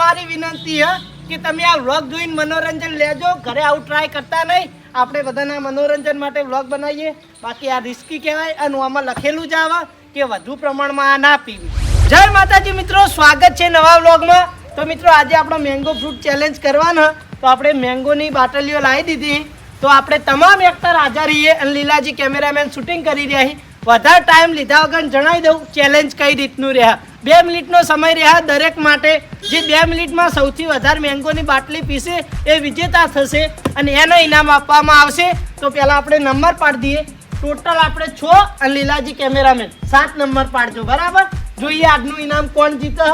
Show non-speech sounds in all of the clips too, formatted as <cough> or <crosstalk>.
તમારી વિનંતી હે કે તમે આ વ્લોગ જોઈને મનોરંજન લેજો. ઘરે આવું ટ્રાય કરતા નહીં. આપણે બધાના મનોરંજન માટે વ્લોગ બનાવીએ. બાકી આ રિસ્કી કહેવાય અને આમાં લખેલું જ આવે કે વધુ પ્રમાણમાં આ ના પીવી. જય માતાજી મિત્રો, સ્વાગત છે નવા વ્લોગમાં. તો મિત્રો, આજે આપણો મેંગો ફ્રૂટ ચેલેન્જ કરવાનો. તો આપણે મેંગોની બાટલીઓ લાવી દીધી. તો આપણે તમામ એક્ટર હાજર રહીએ અને લીલાજી કેમેરામેન શૂટિંગ કરી રહ્યા વધારે ટાઈમ લીધા વગર જણાવી દઉં ચેલેન્જ કઈ રીતનું રહ્યા. બે મિનિટનો સમય રહ્યા દરેક માટે જે બે મિનિટમાં સૌથી વધારે મેંગોની બાટલી પીશે એ વિજેતા થશે અને એનો ઇનામ આપવામાં આવશે. તો પહેલાં આપણે નંબર પાડી દઈએ. ટોટલ આપણે છ અને લીલાજી કેમેરામેન. સાત નંબર પાડજો બરાબર? જોઈએ આજનું ઇનામ કોણ જીતે.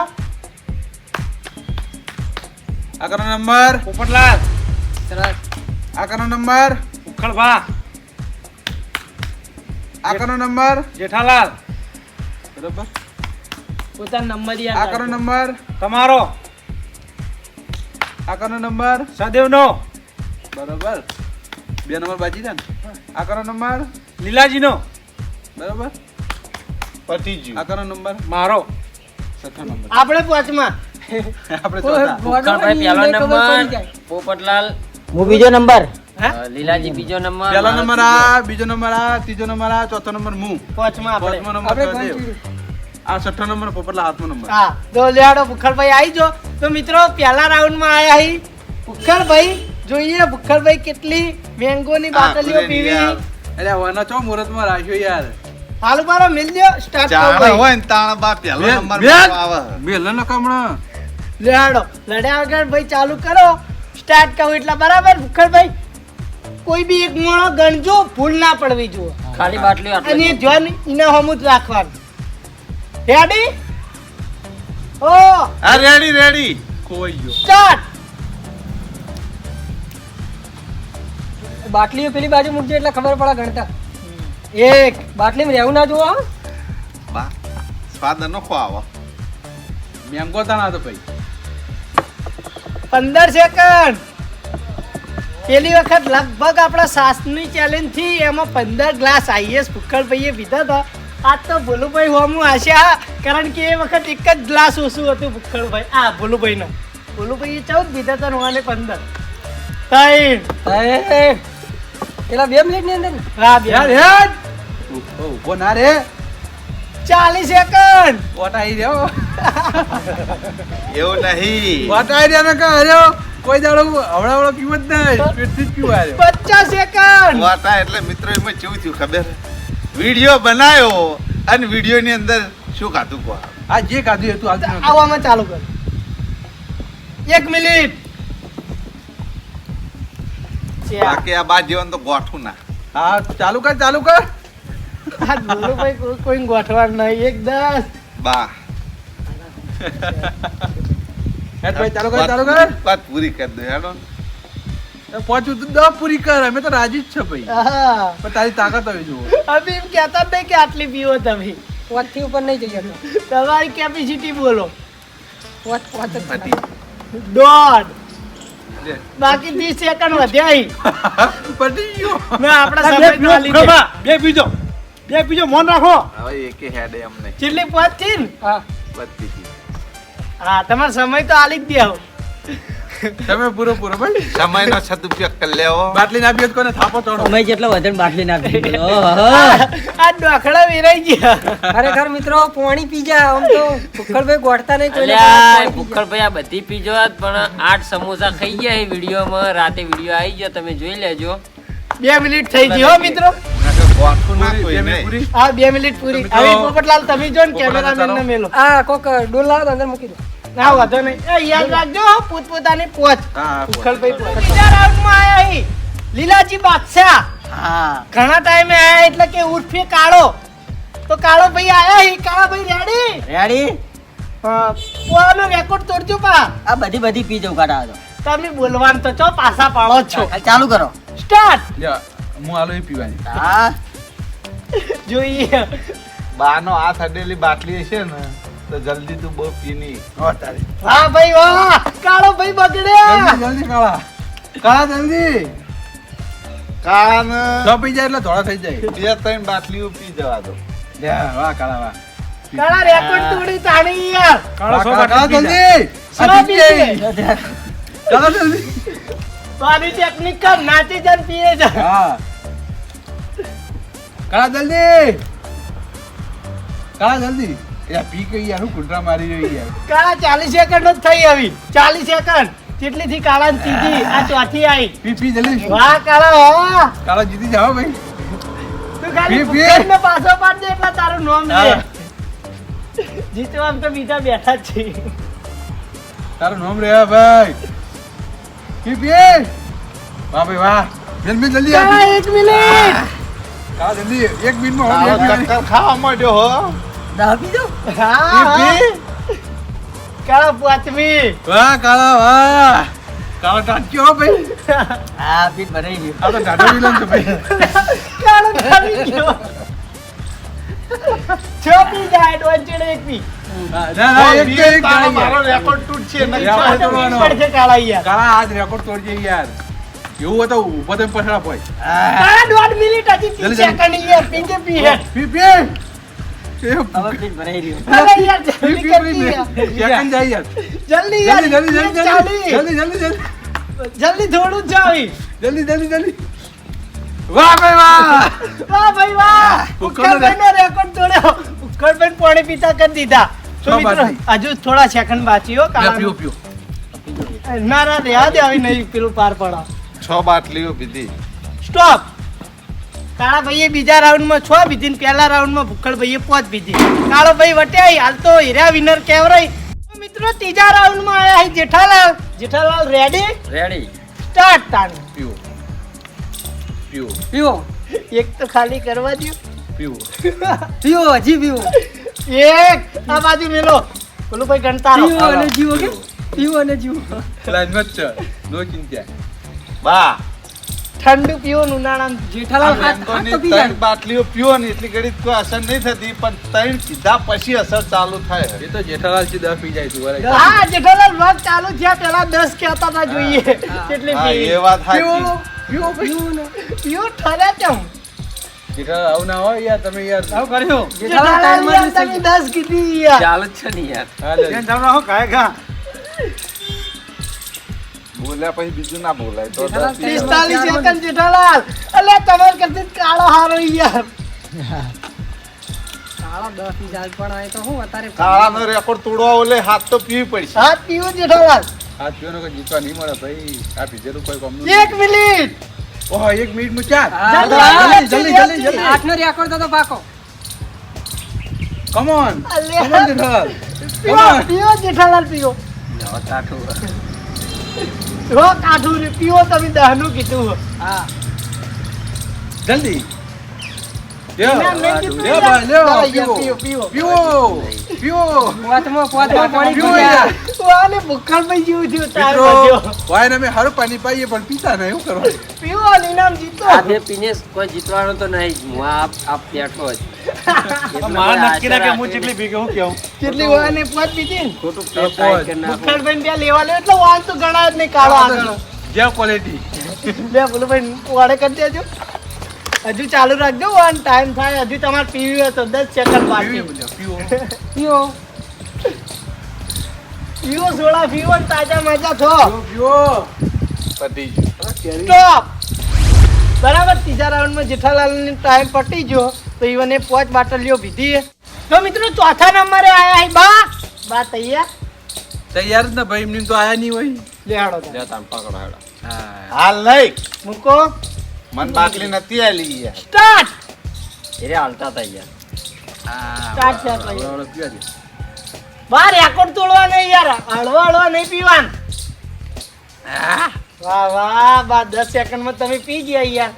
આગળનો નંબર. પોપટલાલ આગળનો નંબર. ઉખળભા આગળનો નંબર. જેઠાલાલ. બરોબર. પોતાનો નંબર યાદ રાખજો. નંબર. તમારો. આગળનો નંબર. સદેવનો. બરોબર. બે નંબર બાજી ને? આગળનો નંબર. લીલાજીનો. બરોબર. પતિજી આગળનો નંબર. મારો. છઠ્ઠો નંબર. આપણે પાંચમાં. <laughs> આપણે ચોથા. ભૂખણભાઈ પહેલો નંબર. પોપટલાલ. હું બીજો નંબર. હે? લીલાજી બીજો નંબર. પહેલો નંબર આ બીજો નંબર આ ત્રીજો નંબર આ ચોથો નંબર હું. પાંચમા પાંચમો નંબર. આ છઠ્ઠો નંબર પોપટલા હાથનો નંબર. હા તો ભુખરભાઈ આવી જો. તો મિત્રો પહેલા રાઉન્ડમાં આયા હી. ભુખરભાઈ જોઈએ ભુખરભાઈ કેટલી મેંગોની બાટલીઓ પીવી અરે વનો ચો મુહૂર્તમાં રાખ્યો યાર. હાલ મારો મિલ લ્યો સ્ટાર્ટ કરો ભાઈ. હોય ને તાણ બા પહેલો નંબર આવે. બેલો ન કમણો લેડો લડ્યા વગર ભાઈ ચાલુ કરો. સ્ટાર્ટ કરો એટલે બરાબર ભુખરભાઈ કોઈ બી એક મોણો ગણજો ભૂલ ના પડવી જોઈએ ખાલી બાટલી અને જોન ઇના હમું જ રાખવાનું. રેડી ઓ આ રેડી રેડી ગયો. સ્ટાર્ટ બાટલીઓ પેલી બાજુ મૂકજો એટલે ખબર પડે ગણતા. એક બાટલીમાં રહેવું ના જોવા બા સ્વાદ ન આવે મેંગો તાણા તો ભાઈ. પંદર સેકન્ડ પેલી વખત લગભગ આપણા સાસની ચેલેન્જથી એમાં પંદર ગ્લાસ આઈએસ ભૂખડભાઈએ પીધા હતા. આજ તો ભોલુભાઈ હોમું આશા કારણ કે એ વખત એક જ ગ્લાસ ઓછું હતું ભૂખડભાઈ. આ ભોલુભાઈનો. ભોલુભાઈએ ચૌદ પીધા હતા નવાને પંદર. ત્રણ. પેલા બે મિનિટની અંદર હા બે ઊભો ના રે. ચાલીસ સેકન્ડ વટાઈ રહ્યો એવું નહીં. વટાઈ રહ્યો ને કે હર્યો કોઈ દાડો હવડા હવડા પીવું જ નહીં. પેટથી જ પીવા પચાસ સેકન્ડ વાટા એટલે મિત્રો એમાં કેવું થયું ખબર? વીડિયો બનાવ્યો અને વીડિયો ની અંદર શું ખાધું કહો? આ જે ખાધું હતું આજનું હતું. આવવામાં ચાલુ કર. એક મિનિટ. બાકી આ બાદ જીવન તો ગોઠું ના. હા ચાલુ કર ચાલુ કર. આ ભોલુભાઈ કોઈ કોઈ ગોઠવાનું નહીં એક દસ. બા. હેત ભાઈ ચાલુ કર ચાલુ કર. વાત પૂરી કરી દે હેડો. પહોંચું તો દસ પૂરી કર અમે તો રાજી જ છે ભાઈ. પણ તારી તાકાત હવે જુઓ. એમ કહેતા જ નહીં કે આટલી પીવો તમે. પોતથી ઉપર નહીં જઈ તમારી કેપેસિટી બોલો. પોત પોત જ પતી. દોઢ. બાકી ત્રીસ સેકન્ડ વધ્યા પટી ગયો. આપણા સમય લીધે. બે બીજો. બે બીજો મોન રાખો. હવે એકે હેડે અમને નહીં. છેલ્લી થી ને? હા. હતી. હા તમારો સમય તો આલી જ દેવો તમે પૂરો પૂરો ભાઈ સમયનો સદુપયોગ કરી લેવો. બાટલી ના પીઓ કોને? થાપો તોડો. અમે જેટલો વજન બાટલી ના પી આ ડોખડા વેરાઈ ગયા. ખરેખર મિત્રો પાણી પી જા. આમ તો ભૂખડભાઈ ગોઠતા નહીં જા. ભૂખણભાઈ આ બધી પીજો પણ આઠ સમોસા ખાઈ ગયા એ વિડીયોમાં. રાતે વીડિયો આવી ગયો તમે જોઈ લેજો. બે મિનિટ થઈ ગઈ હો મિત્રો. કોઈ હા બે મિનિટ પૂરી. હવે પોપટલાલ તમે જો ને કેમેરામેન ને મેલો. આ કોક ડોલ લાવો અંદર મૂકી દો. ના વાંધો નહીં. એ યાદ રાખજો પોતપોતાની પોચ હા ઉખલભાઈ પોચ બીજા રાઉન્ડમાં આયા હી લીલાજી બાદશાહ. હા. ઘણા ટાઈમે આયા એટલે કે ઉર્ફે કાળો. તો કાળો ભાઈ આયા હી કાળા ભાઈ રેડી રેડી પોવાનો રેકોર્ડ તોડજો પા. આ બધી બધી પી જવું કાઢા તમે બોલવાનું તો ચો પાસા પાડો છો. ચાલુ કરો. સ્ટાર્ટ હું આલો એ પીવાની. હા. <laughs> જોઈએ. બાનો આ અડેલી બાટલી હશે ને. તો જલ્દી તું બહુ પીની. હા ભાઈ વાહ કાળો ભાઈ બગડ્યા. જલ્દી જલ્દી કાળા. કાળા જલ્દી. કાળાને છ પી જાય એટલે ધોળા થઈ જાય. બે ત્રણ બાટલીઓ પી જવા દો. વાહ કાળા વાહ. કાળા રેકોર્ડ તોડી તાણી યાર. કાળો સો કાળા, બાટલી સરા પી જાય. કાળા જલ્દી. મારી ટેકનિક કર નાચી જન પીએ જા. હા. કાળા જલ્દી. કાળા જલ્દી. યાર પી કઈ યાર હું કુંડરા મારી રહી યાર. કાળા ચાલીસ સેકન્ડ જ થઈ આવી. ચાલીસ સેકન્ડ કેટલી થી કાળા ત્રીજી આ ચોથી આવી. પી પી જલ્દી. વાહ કાળા વાહ કાળા જીતી જાઓ ભાઈ. તું ખાલી પી, પી. ફૂટબોલને પાછો પાડજે એટલે તારું નામ લે. હા. તો બીજા બેઠા જ છે. તારું નામ રે ભાઈ. પી પી. વાહ ભાઈ વાહ. જલ્દી જલ્દી આ એક મિનિટ. કાળા જલ્દી. એક મિનિટમાં. ખાવા માંડ્યો હો. દો હા પી, પી. કાળા પાંચમી. વાહ કાળા વાહ. કાળા ટાંચ્યો હો ભાઈ? હા પીટ ભરાઈ ગયું આ તો ટાટો વિલન છે ભાઈ. કાળો ખાલી ગયો. છ પી જાય એડવાન્ચેડ એક પી. મારો રેકોર્ડ તૂટશે નહીં. રેકોર્ડ. કાળા આજ તોડજે યાર. એવું તો પછાડા મિનિટ હજી. સેકન્ડ યાર પીજે પી હે. પી પી. એ હવે પીટ ભરાઈ રહ્યું અરે યાર પી જલ્દી પી કરતી યાર. પી સેકન્ડ જાય યાર જલ્દી યાર જલ્દી જલ્દી જલ્દી ચાલી. જલ્દી જલ્દી જલ્દી જલ્દી થોડું જ જાવી જલ્દી જલ્દી જલ્દી વાહ ભાઈ વાહ વાહ ભાઈ વાહ ઉખડનો ઉખડભાઈનો રેકોર્ડ તોડ્યો ઉખડભાઈ પાણી પીતા કરી દીધા તો મિત્રો હજુ થોડા સેકન્ડ બાકી હો પીઓ પીઓ પીઓ ના ના રહ્યા દે આવી નહીં પેલું પાર પડા છ બાટલીઓ પીધી સ્ટોપ કાળા ભાઈએ બીજા રાઉન્ડમાં છ ને પહેલા રાઉન્ડમાં ભૂખડ ભાઈએ પાંચ પીધી કાળો ભાઈ વટ્યા હાલ તો હીરા વિનર કેવરાય મિત્રો ત્રીજા રાઉન્ડમાં આવ્યા છે Jethalal. Jethalal ready ready start તાણ. પીઓ પીઓ પીઓ એક તો ખાલી કરવા દો પીઓ પીઓ હજી પીઓ એક આ બાજુ મેલો. બોલો ભાઈ ગણતા રહો. પીવો અને જીવો કે પીઓ અને જીવો. લાઈન મત નો ચિંતા. બા. ઠંડુ પીવો ને ઉનાળામાં જેઠાલાલ હાથ હાથ તો ત્રણ બાટલીઓ પીવો ને એટલી ઘડી કોઈ અસર નહીં થતી પણ ત્રણ સીધા પછી અસર ચાલુ થાય. એ તો જેઠાલાલ સીધા પી જાય તું હા જેઠાલાલ વાત ચાલુ થયા પેલા દસ કહેતા હતા જોઈએ કેટલી પી. એ વાત પીઓ પીવો પીવો ને. પીવો ઠર્યા કેમ જેઠાલાલ આવું ના હોય યાર તમે યાર. આવું કર્યો. જેઠાલાલ તમે દસ કીધી યાર. ચાલુ છે ને યાર. હા, જાવ રાખો કાય બોલ્યા પછી બીજું ના બોલાય. તો પિસ્તાલીસ સેકન્ડ જેઠાલાલ. અલે તમે કદી કાળો હારો યાર. કાળા દસ પી પણ આ તો હું અત્યારે કાળાનો રેકોર્ડ તોડવા ઓલે હાથ તો પીવી પડશે. હાથ પીવો જેઠાલાલ. આ પીવાનો કોઈ જીતવા નહીં મળે ભાઈ. આ પીધેલું કોઈ કોમનું એક મિનિટ. ઓહો એક મિનિટમાં ચાર જલ્દી, જલ્દી, જલ્દી, જલ્દી, જલ્દી. જલ્દી. આઠનો રેકોર્ડ તો તો પાકો. કમ. જેઠાલાલ. જેઠાલાલ પીવો. નવા કાઠું હો કાઠું રૂપિયો તમે દહનું કીધું. હા. જલ્દી. પાણી પાઈએ પણ પીતા નહીં શું આજે પીને કોઈ જીતવાનું તો નહીં. જ. હું આપ બેઠો જ. <laughs> મારા નક્કી ના કે હું જેટલી ભીગે હું કેવું? કેટલી હોય ને. પોત પીતી ખોટું કરી. ભૂખણભાઈ ત્યાં લેવા લે એટલે વાન તો ગણાય જ નહીં કાળો આગળ. જે ક્વોલિટી બે બોલો ભાઈ વાડે કરી દેજો. હજુ ચાલુ રાખજો વન ટાઈમ થાય હજુ તમારે પીવી હોય તો દસ સેકન્ડ બાકી. પીવો પીવો. સોડા પીવો તાજા મજા છો પીવો પતી સ્ટોપ બરાબર ત્રીજા રાઉન્ડમાં જેઠાલાલની ટાઈમ પટી ગયો તો ઈવને પાંચ બાટલીઓ પીધી તો મિત્રો ચોથા નંબરે આયા હે બા? બા તૈયાર? તૈયાર જ ને ભાઈ એમની તો આયા નહીં હોય. લેહાડો. લ્યો તાન પકડો હેડો. હા. હાલ નહીં. મૂકો. મન બાટલી નથી આલી યાર સ્ટાર્ટ! એ રે હાલતા હતા યાર. સ્ટાર્ટ છે ભાઈ. હળવો હળવો પીવા દે. બા રેકોર્ડ તોડવા નહીં યાર. હળવા હળવા નહીં પીવાન. વાહ વાહ બા દસ સેકન્ડમાં તમે પી ગયા યાર.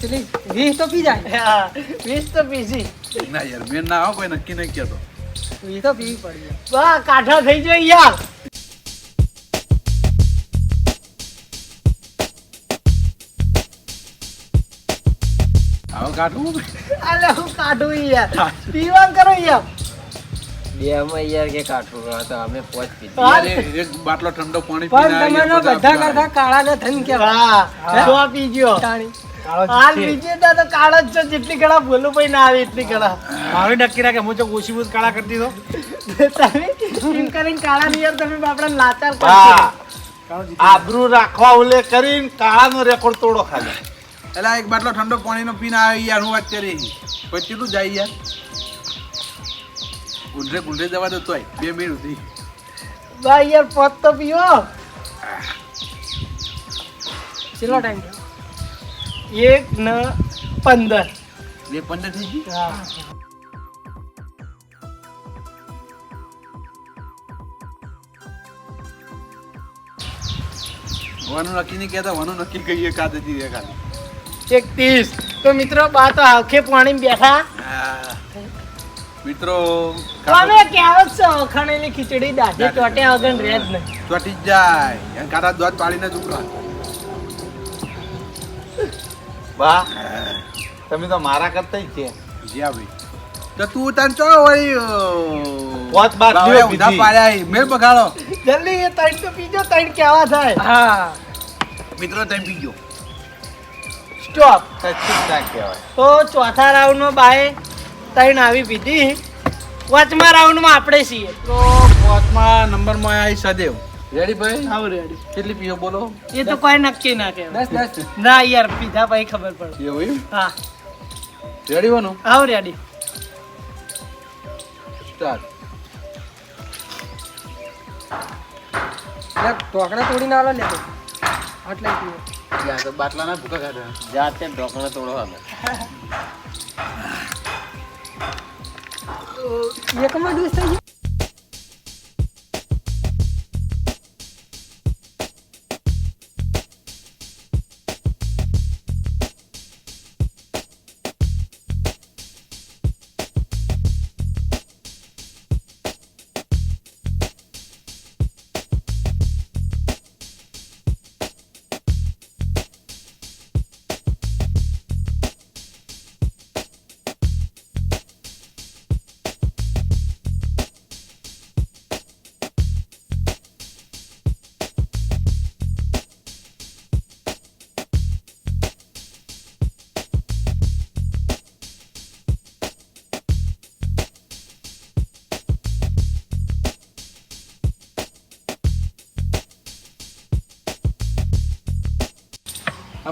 ચલી વીસ તો પી જાય. વીસ તો પીસી ના યાર મેં ના આવો કોઈ નક્કી નહીં કહેતો. વીસ તો પીવી પડી બા કાઠા થઈ જાય યાર. આવો કાઢવું અલે હું કાઢું યાર. પીવાન કરો યાર. બે અમે યાર કે કાઠું રહો તો અમે પોચ પી. એક બાટલો ઠંડો પાણી પણ તમે બધા બધા કરતા કાળા ને ધન કેવાય હા તો પી ગયો. હાલ બીજે વિજેતા તો કાળા જ છે જેટલી ગળા બોલું ભાઈ ના આવે એટલી ગળા મારી નક્કી રાખે હું તો ઓછી બહુ કાળા કરતી તો તમે એમ કરીને કાળા ની યાર તમે બાપડા લાચાર બા આબરૂ રાખવા ઉલ્લેખ કરીને કાળાનો રેકોર્ડ તોડો ખાલી. એલા એક બાટલો ઠંડો પાણીનો પીને આવે યાર હું વાત કરી. પછી કેટલું જાય યાર. ગુંડરે ગુંડરે જવા દો તોય બે મિનિટ સુધી. ભાઈ યાર પોત તો પીવો. કેટલો ટાઈમ એક ન પંદર. બે પંદર થઈ ગઈ? હા. વાનું નક્કી નહીં કહેતા વાનું નક્કી કહીએ કાદતી રે ખાલી એક ત્રીસ તો મિત્રો બા તો આખે પાણી બેઠા. મિત્રો તમે કહેવત છો ખણેલી ખીચડી દાઢી ચોટે અગન રહે જ નહીં. ચોટી જ જાય. અને કાઢા દોધ પાડીને જ ઉકળા બા તમે તો મારા કરતા જ છે. જ્યાં ભાઈ. તો તું તને ચો વળી વાત બાત જો વિધા પાડ્યા ઈ. બગાડો. જલ્દી એ ત્રણ તો પીજો ત્રણ કેવા થાય. હા. મિત્રો તમે પીજો. સ્ટોપ સચ્ચી ના કહેવાય તો ચોથા રાઉન્ડમાં બાએ ત્રણ આવી પીધી. પાંચમા રાઉન્ડમાં આપણે છીએ. તો પાંચમા નંબરમાં આવી સદેવ. રેડી ભાઈ? આવ રેડી કેટલી પીઓ બોલો? એ તો કોઈ નક્કી ના કહેવાય. દસ દસ ના યાર પીધા ભાઈ ખબર પડે. એવું એમ? હા. રેડી વાનું આવ રેડી સ્ટાર્ટ ટોકડા તોડીને આલો લે આટલે પીવો ત્યાં તો બાટલાના ભૂખા ખાધા જાતે ઢોકળા તોડવા અમે. એકમાં ડૂસ થઈ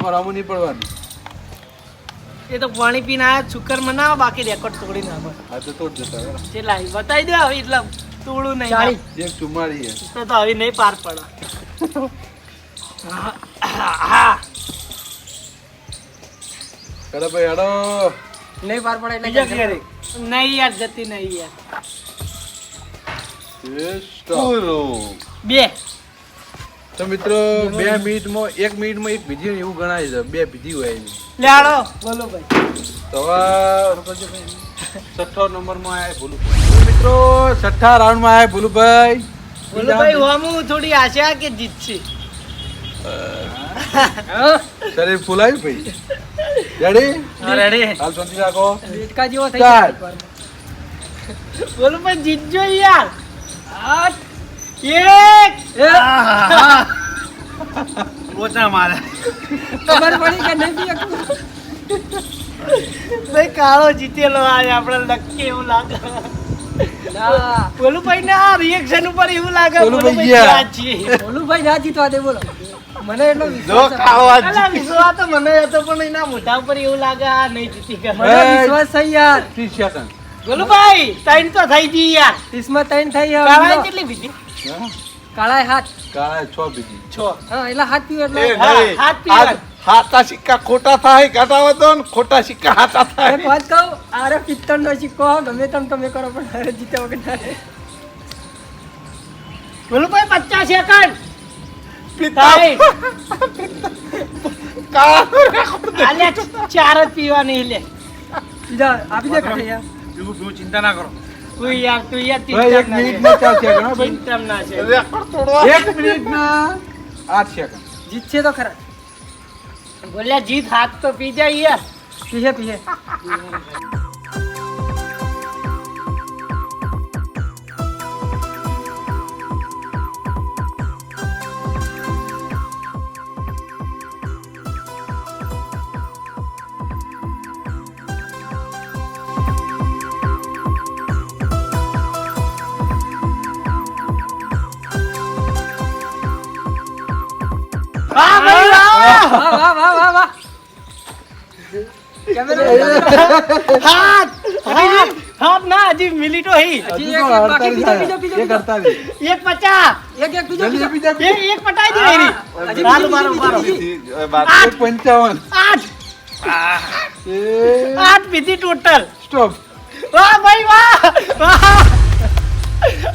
આમાં રામુ નહીં પડવાનું. એ તો પાણી પીને આ શુકર મનાવો બાકી રેકોર્ડ તોડી નાખો. આ તો તોડ જતા બરાબર. કેટલા બતાવી દે હવે એટલે તોડું નહીં. ચાલી. એક ચુમાડી છે. તો તો હવે નહીં પાર પડે. કડા ભાઈ હેડો. નહીં પાર પડે એટલે બીજા ઘેરે. નહીં યાર જતી નહીં યાર. બે. તો મિત્રો બે મિનિટમાં એક મિનિટમાં એક ભીધી એવું ગણાય છે. બે ભીધી હોય એની. લેડો. બોલો ભાઈ. તો છઠ્ઠો નંબરમાં આયા ભોલુભાઈ. મિત્રો છઠ્ઠા રાઉન્ડમાં આયા ભૂલુભાઈ. ભૂલુભાઈ ભાઈ હોમું થોડી આશા કે જીતશે. શરીર ફૂલાયું ભાઈ. રેડી રેડી હાલ શાંતિ રાખો. બેટકા જેવો થઈ ગયો. બોલો ભાઈ જીતજો યાર. આઠ, એક <laughs> ઓછા મારે. ખબર પડી કે નહીં પીએ ભાઈ કાળો જીતેલો આજે આપણે નક્કી એવું લાગે. ના. બોલું ભાઈ ના રિએક્શન ઉપર એવું લાગે બોલું બોલું ભાઈ ભાઈ ગયા. સાચી. બોલું ભાઈ ના જીતવા દે બોલો. મને એટલો વિશ્વાસ વિશ્વાસ તો મને હતો પણ એના મોઢા ઉપર એવું લાગે આ નહીં જીતી ગયા મને વિશ્વાસ થઈ યાર. બોલું ભાઈ તો થઈ ગઈ યાર. ત્રીસમાં ત્રણ થઈ હવે કાળાએ બીજો. પીધી હાથ. કાળા છ ભીજી છ. હા એટલે હાથ પીવો એટલે. હાથ પીવા. હાથા સિક્કા ખોટા થાય કાઢાવો તો ખોટા સિક્કા હાથા થાય. વાત કહું આરે પિત્તળ નો સિક્કો ગમે તેમ તમે કરો પણ હારે જીત્યા વગર બોલું ભાઈ પચાસ સેકન્ડ પિતા <laughs> ચાર જ પીવાની લે. બીજા આપી દે ચિંતા ના કરો. તું યાર તું યાર ભાઈ એક મિનિટમાં ચાર સેકન્ડ ભાઈ? ચિંતમ ના છે. રેકોર્ડ તોડવા. એક મિનિટમાં આઠ સેકન્ડ જીતશે તો ખરા. બોલ્યા જીત હાથ તો પી જાય યાર. પીએ પીહે. વાહ વાહ વાહ વાહ વાહ કેમેરા હાથ હાથ હાથ ના હજી મિનિટો હી હજી એક એક બાકી બીજો બીજો બીજો એક અડતાલીસ. એક પચાસ એક એક બીજો જલ્દી બીજો બીજા એક એક પટાઈ દે એની હજી બારો, બીજી, બારો, બીજી, બારો. બીજી. બાર- એક પંચાવન આઠ એ આઠ પીધી ટોટલ સ્ટોપ વાહ ભાઈ વાહ વાહ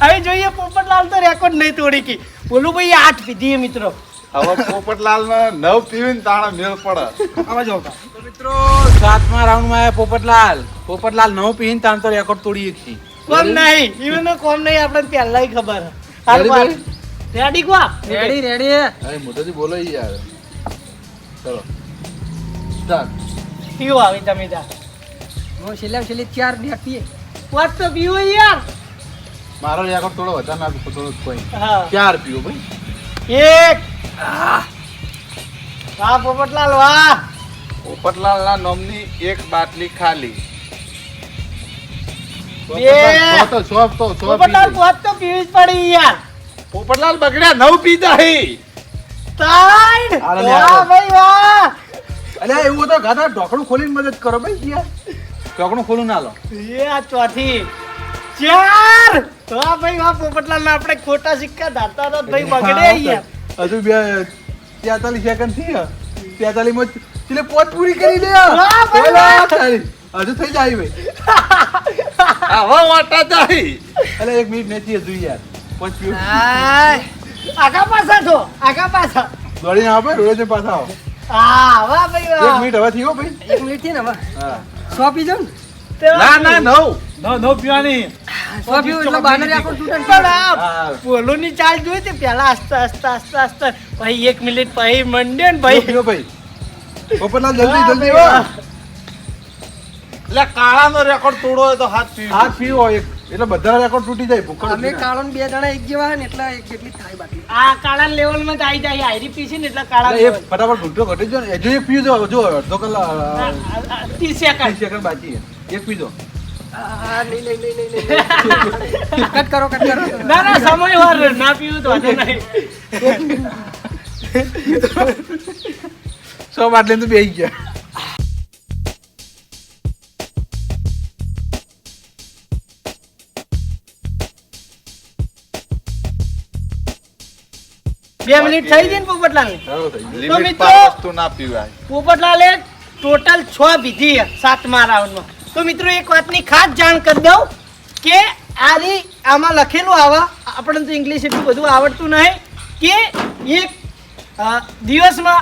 હવે જોઈએ પોપટલાલ તો રેકોર્ડ નહીં તોડી કી બોલું ભાઈ આઠ પીધી હે મિત્રો હવે પોપટલાલ નવ પીવીને તાણે મેળ પડે. આવા જાઓ તો મિત્રો સાતમા રાઉન્ડમાં આયા પોપટલાલ. પોપટલાલ નવ પીન તાન તો રેકોર્ડ તોડી એક છે કોમ નહીં ઈવન કોમ નહીં આપણે પહેલાય ખબર. રેડી કવા રેડી રેડી અરે મોટોથી બોલો યાર. ચલો. સ્ટાર્ટ પીવો આવે તમે તા હું છેલ્લે છેલ્લે ચાર ને આપીએ વાત તો પીવો યાર. મારો રેકોર્ડ થોડો વધારે ના થોડો કોઈ. ચાર પીવો ભાઈ. એક. વાહ પોપટલાલ વાહ. પોપટલાલના નોમની એક બાટલી ખાલી. પોપટલાલ, બગડ્યા નવ પીધા હે અલ્યા એવું તો ગાધા ઢોકણું ખોલીને મદદ કરો ભાઈ યાર. ઢોકણું ખોલું ના લો. એ આ ચોથી. ચાર! હા ભાઈ વાહ પોપટલાલ ને આપણે ખોટા સિક્કા ધારતા હતા ભાઈ બગડે અહીંયા. હજુ બે તેતાલીસ સેકન્ડથી તેતાલીસમાં એટલે પોટ પૂરી કરી ઓલા હજુ થઈ જાય ભાઈ. <laughs> આવા વાટા જાય. અલે એક મિનિટ નથી હજુ યાર. પાંચ મિનિટ આગા પાછા છો આગા પાછા. દોડીને આવો ભાઈ રોડે પાછા આવો. હા વાહ ભાઈ એક વાહ મિનિટ હવે થયો ભાઈ. એક મિનિટથી ને હવે. હા. સો પીજો ને. તે ના ના નવ. નવ નવ પીવાની. એટલે બાને આખો તૂટે ને પણ આ હા. પોલોની ચાલ જોઈ તે પેલા આસ્તે આસ્તે આસ્તે આસ્તે ભાઈ એક મિનિટ પછી મંડ્યો ને ભાઈ. ભાઈ. પોપટલાલ જલ્દી જલ્દી ભાઈ, હો. વાહ. રેકોર્ડ તોડો હોય તો હાથ પીવી હાથ પીવો એક. એટલે બધા રેકોર્ડ તૂટી જાય અમે કાળા બે જણા એક જેવા હોય ને એટલે એક જેટલી થાય બાકી. આ કાળા લેવલમાં આવી જાય. આયરી પીસી ને એટલે કાળા એ. ફટાફટ ઘૂંટો ઘટી જો ને. હજુ એક પીજો જો અડધો કલાક ત્રીસ સેકન્ડ સેકન્ડ બાકી એક પીજો કટ કરો કટ કરો. ના ના સમય વાર ના પીવું તો વાંધો નહીં. સો બાટલી તો બેહી ગયા. બે મિનિટ થઈ ગઈ ને પોપટલાલ તો મિત્રો- પર વસ્તુ ના પીવાય. પોપટલાલે ટોટલ છ વિધિ છે સાતમા રાઉન્ડમાં તો મિત્રો એક વાતની ખાસ જાણ કરી દઉં કે આની આમાં લખેલું આવા આપણને તો ઇંગ્લિશ એટલું બધું આવડતું નહીં કે એક દિવસમાં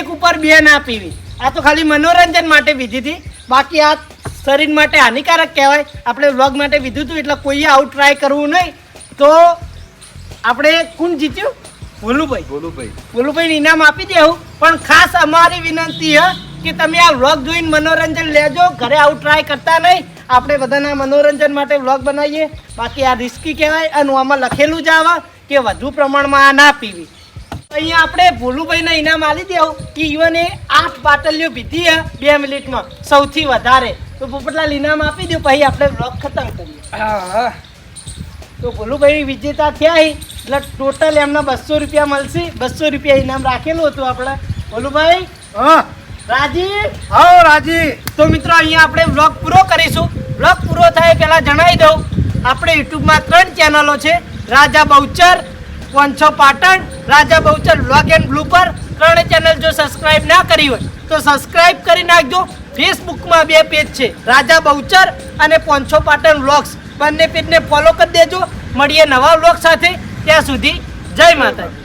એક ઉપર બે ના પીવી. આ તો ખાલી મનોરંજન માટે પીધી હતી બાકી આ શરીર માટે હાનિકારક કહેવાય. આપણે વ્લોગ માટે પીધું હતું એટલે કોઈએ આવું ટ્રાય કરવું નહીં. તો આપણે કોણ જીત્યું? ભોલુભાઈ ભોલુભાઈ ભાઈ ઇનામ આપી દેવું પણ ખાસ અમારી વિનંતી છે કે તમે આ વ્લોગ જોઈને મનોરંજન લેજો. ઘરે આવું ટ્રાય કરતા નહીં. આપણે બધાના મનોરંજન માટે વ્લોગ બનાવીએ. બાકી આ રિસ્કી કહેવાય અને આમાં લખેલું જ આવે કે વધુ પ્રમાણમાં આ ના પીવી. અહીંયા આપણે ભોલુભાઈને ઇનામ આપી દેવું. કે ઇવન એ આઠ બાટલીઓ પીધી હે બે મિનિટમાં. સૌથી વધારે. તો પોપટલાલ ઇનામ આપી દો પછી આપણે વ્લોગ ખતમ કરીએ. હા. હા તો ભોલુભાઈ વિજેતા થયા એટલે ટોટલ એમના બસો રૂપિયા મળશે. બસો રૂપિયા ઇનામ રાખેલું હતું આપણે. ભોલુભાઈ? હા. રાજી? હા રાજી. તો મિત્રો અહીંયા આપણે વ્લોગ પૂરો કરીશું. વ્લોગ પૂરો થાય પહેલાં જણાવી દઉં. આપણે યુટ્યુબમાં ત્રણ ચેનલો છે. Raja Bahuchar પોંછો Patan Raja Bahuchar vlog and blooper ત્રણે ચેનલ જો સબસ્ક્રાઇબ ના કરી હોય તો સબસ્ક્રાઇબ કરી નાખજો. ફેસબુકમાં બે પેજ છે. રાજા બહુચર અને પોંછો પાટણ વ્લોગ્સ બંને પેજને ફોલો કરી દેજો. મળીએ નવા વ્લોગ સાથે. ત્યાં સુધી જય માતાજી.